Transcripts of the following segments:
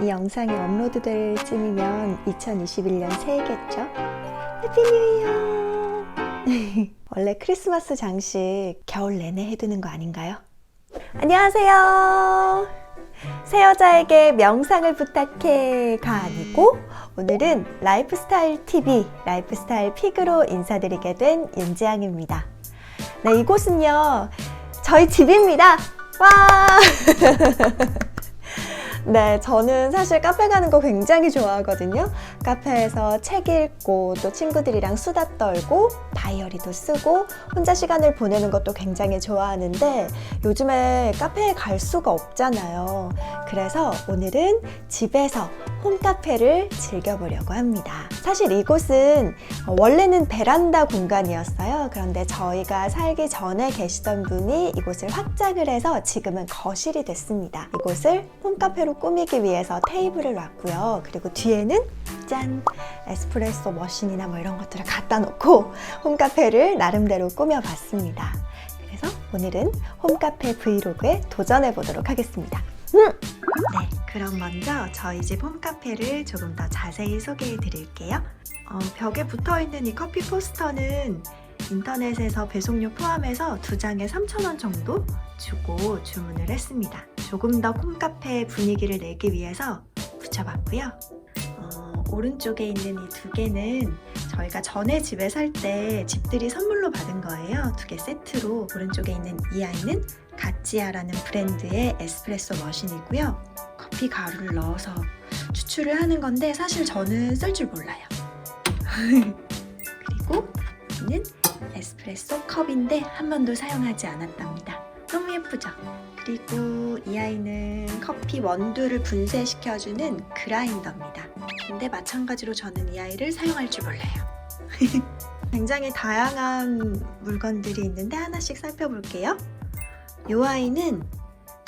이 영상이 업로드될 쯤이면 2021년 새해겠죠? 해피 뉴 이어! 원래 크리스마스 장식 겨울 내내 해두는 거 아닌가요? 안녕하세요. 새 여자에게 명상을 부탁해가 아니고 오늘은 라이프스타일 TV, 라이프스타일 픽으로 인사드리게 된 윤지향입니다. 네, 이곳은요, 저희 집입니다. 와! 네, 저는 사실 카페 가는 거 굉장히 좋아하거든요. 카페에서 책 읽고 또 친구들이랑 수다 떨고 다이어리도 쓰고 혼자 시간을 보내는 것도 굉장히 좋아하는데 요즘에 카페에 갈 수가 없잖아요. 그래서 오늘은 집에서 홈카페를 즐겨보려고 합니다. 사실 이곳은 원래는 베란다 공간이었어요. 그런데 저희가 살기 전에 계시던 분이 이곳을 확장을 해서 지금은 거실이 됐습니다. 이곳을 홈카페로 꾸미기 위해서 테이블을 놨고요. 그리고 뒤에는 짠! 에스프레소 머신이나 뭐 이런 것들을 갖다 놓고 홈카페를 나름대로 꾸며봤습니다. 그래서 오늘은 홈카페 브이로그에 도전해 보도록 하겠습니다. 음! 네, 그럼 먼저 저희 집 홈카페를 조금 더 자세히 소개해 드릴게요. 어, 벽에 붙어 있는 이 커피 포스터는 인터넷에서 배송료 포함해서 두 장에 3,000원 정도 주고 주문을 했습니다. 조금 더 홈카페 분위기를 내기 위해서 붙여봤고요. 어, 오른쪽에 있는 이 두 개는 저희가 전에 집에 살 때 집들이 선물로 받은 거예요. 두 개 세트로 오른쪽에 있는 이 아이는 가찌아라는 브랜드의 에스프레소 머신이고요. 커피 가루를 넣어서 추출을 하는 건데 사실 저는 쓸 줄 몰라요. 그리고 이는 에스프레소 컵인데 한 번도 사용하지 않았답니다. 너무 예쁘죠? 그리고 이 아이는 커피 원두를 분쇄시켜주는 그라인더입니다. 근데 마찬가지로 저는 이 아이를 사용할 줄 몰라요. 굉장히 다양한 물건들이 있는데 하나씩 살펴볼게요. 이 아이는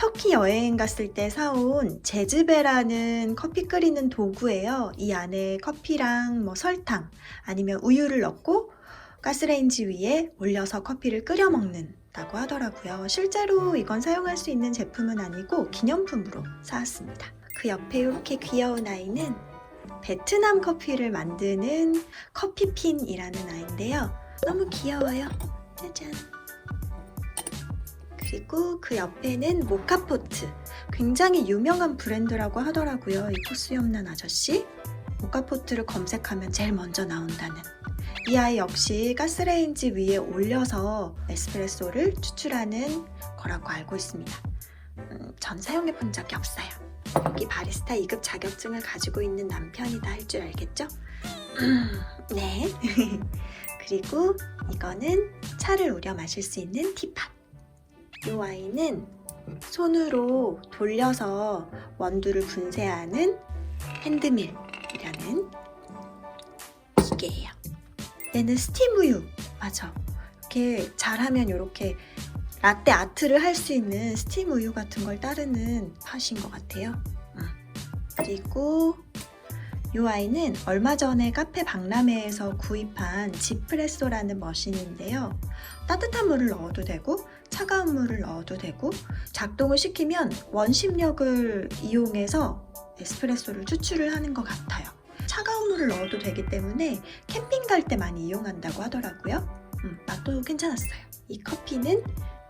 터키 여행 갔을 때 사온 제즈베라는 커피 끓이는 도구예요. 이 안에 커피랑 뭐 설탕 아니면 우유를 넣고 가스레인지 위에 올려서 커피를 끓여 먹는다고 하더라고요. 실제로 이건 사용할 수 있는 제품은 아니고 기념품으로 사왔습니다. 그 옆에 이렇게 귀여운 아이는 베트남 커피를 만드는 커피핀이라는 아이인데요. 너무 귀여워요. 짜잔. 그리고 그 옆에는 모카포트. 굉장히 유명한 브랜드라고 하더라고요. 이 코수염난 아저씨. 모카포트를 검색하면 제일 먼저 나온다는. 이 아이 역시 가스레인지 위에 올려서 에스프레소를 추출하는 거라고 알고 있습니다. 음, 전 사용해 본 적이 없어요. 여기 바리스타 2급 자격증을 가지고 있는 남편이다 할 줄 알겠죠? 네. 그리고 이거는 차를 우려 마실 수 있는 티팟. 이 와인은 손으로 돌려서 원두를 분쇄하는 핸드밀이라는 기계예요. 얘는 스팀 우유. 맞아. 이렇게 잘하면 이렇게 라떼 아트를 할 수 있는 스팀 우유 같은 걸 따르는 팥인 것 같아요. 음. 그리고 이 아이는 얼마 전에 카페 박람회에서 구입한 지프레소라는 머신인데요. 따뜻한 물을 넣어도 되고 차가운 물을 넣어도 되고 작동을 시키면 원심력을 이용해서 에스프레소를 추출을 하는 것 같아요. 차가운 물을 넣어도 되기 때문에 캠핑 갈 때 많이 이용한다고 하더라고요. 음, 맛도 괜찮았어요. 이 커피는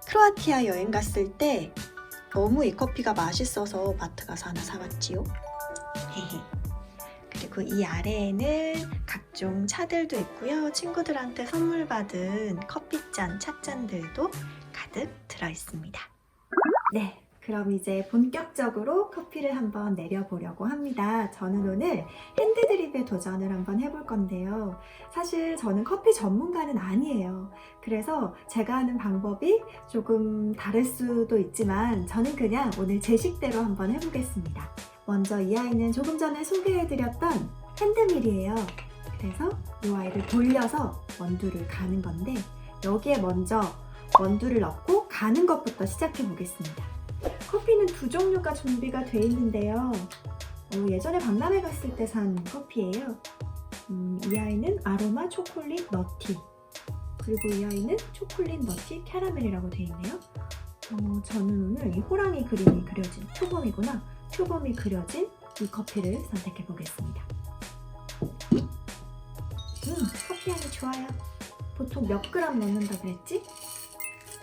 크로아티아 여행 갔을 때 너무 이 커피가 맛있어서 마트 가서 하나 사왔지요. 헤헤. 그리고 이 아래에는 각종 차들도 있고요. 친구들한테 선물 받은 커피잔, 찻잔들도 가득 들어 있습니다. 네. 그럼 이제 본격적으로 커피를 한번 내려보려고 합니다. 저는 오늘 핸드드립에 도전을 한번 해볼 건데요. 사실 저는 커피 전문가는 아니에요. 그래서 제가 하는 방법이 조금 다를 수도 있지만 저는 그냥 오늘 제 식대로 한번 해보겠습니다. 먼저 이 아이는 조금 전에 소개해드렸던 핸드밀이에요. 그래서 이 아이를 돌려서 원두를 가는 건데 여기에 먼저 원두를 넣고 가는 것부터 시작해 보겠습니다. 커피는 두 종류가 준비가 돼 있는데요. 어, 예전에 박람회 갔을 때 산 커피예요. 음, 이 아이는 아로마 초콜릿 너티. 그리고 이 아이는 초콜릿 너티 캐러멜이라고 되어 있네요. 어, 저는 오늘 이 호랑이 그림이 그려진 표범이구나. 표범이 그려진 이 커피를 선택해 보겠습니다. 음, 커피 향이 좋아요. 보통 몇 그램 넣는다 그랬지?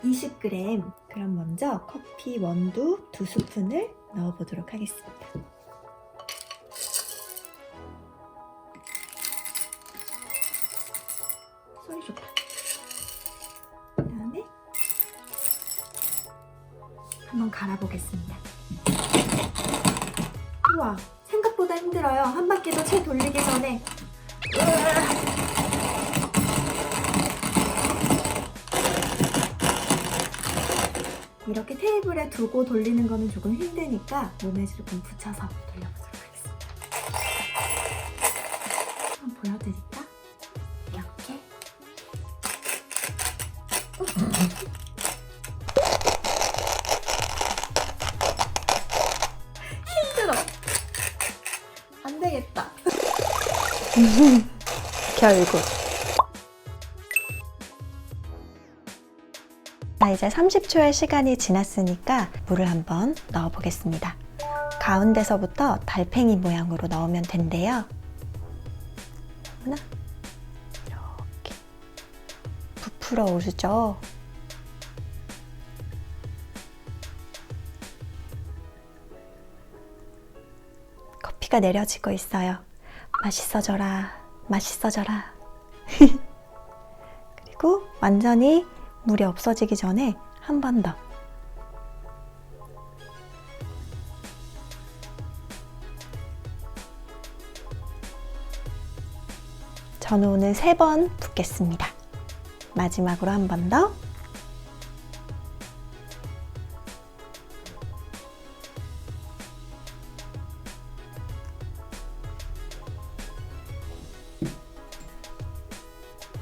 20g. 그럼 먼저 커피 원두 두 스푼을 넣어 보도록 하겠습니다. 소리 좋다. 그 다음에 한번 갈아보겠습니다. 우와, 생각보다 힘들어요. 한 바퀴도 채 돌리기 전에. 이렇게 테이블에 두고 돌리는 거는 조금 힘드니까 몸에 조금 붙여서 돌려보도록 하겠습니다. 한번 보여드릴까? 이렇게. 힘들어. 안 되겠다. 결국. 자, 이제 30초의 시간이 지났으니까 물을 한번 넣어 보겠습니다. 가운데서부터 달팽이 모양으로 넣으면 된대요. 하나, 이렇게 부풀어 오르죠. 커피가 내려지고 있어요. 맛있어져라, 맛있어져라. 그리고 완전히 물이 없어지기 전에 한 번 더. 저는 오늘 세 번 붓겠습니다. 마지막으로 한 번 더.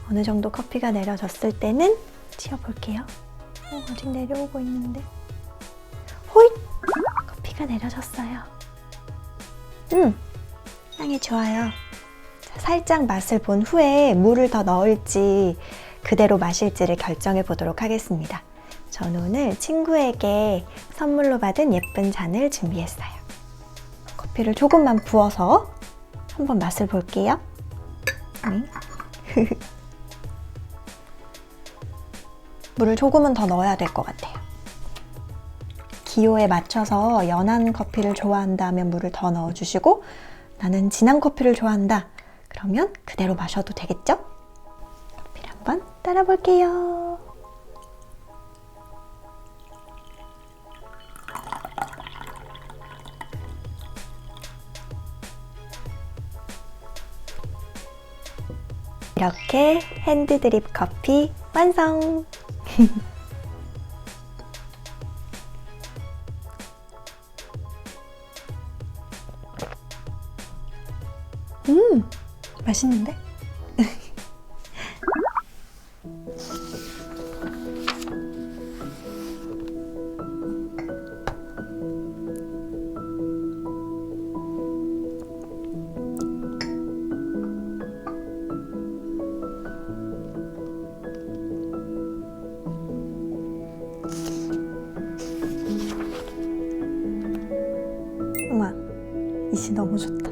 어느 정도 커피가 내려졌을 때는 치워볼게요. 어, 아직 내려오고 있는데. 호잇! 커피가 내려졌어요. 음, 향이 좋아요. 자, 살짝 맛을 본 후에 물을 더 넣을지 그대로 마실지를 결정해 보도록 하겠습니다. 저는 오늘 친구에게 선물로 받은 예쁜 잔을 준비했어요. 커피를 조금만 부어서 한번 맛을 볼게요. 물을 조금은 더 넣어야 될 것 같아요. 기호에 맞춰서 연한 커피를 좋아한다면 물을 더 넣어주시고 나는 진한 커피를 좋아한다. 그러면 그대로 마셔도 되겠죠? 커피를 한번 따라 볼게요. 이렇게 핸드드립 커피 완성! 음, 맛있는데? 이시 너무 좋다.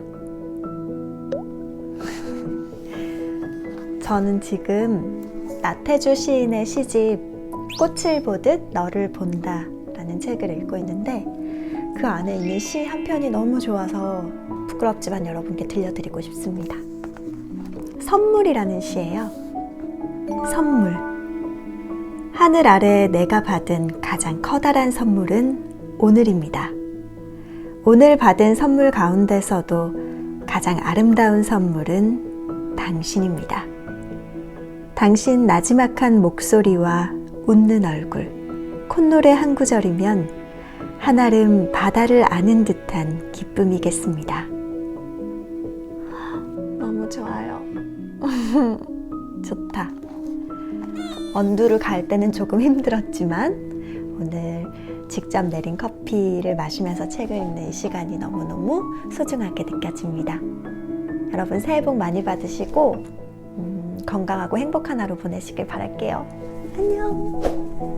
저는 지금 나태주 시인의 시집 꽃을 보듯 너를 본다 라는 책을 읽고 있는데 그 안에 있는 시 한 편이 너무 좋아서 부끄럽지만 여러분께 들려드리고 싶습니다. 선물이라는 시예요. 선물. 하늘 아래 내가 받은 가장 커다란 선물은 오늘입니다. 오늘 받은 선물 가운데서도 가장 아름다운 선물은 당신입니다. 당신 나지막한 목소리와 웃는 얼굴, 콧노래 한 구절이면 한아름 바다를 아는 듯한 기쁨이겠습니다. 너무 좋아요. 좋다. 언두를 갈 때는 조금 힘들었지만 오늘 직접 내린 커피를 마시면서 책을 읽는 이 시간이 너무너무 소중하게 느껴집니다. 여러분 새해 복 많이 받으시고 음, 건강하고 행복한 하루 보내시길 바랄게요. 안녕.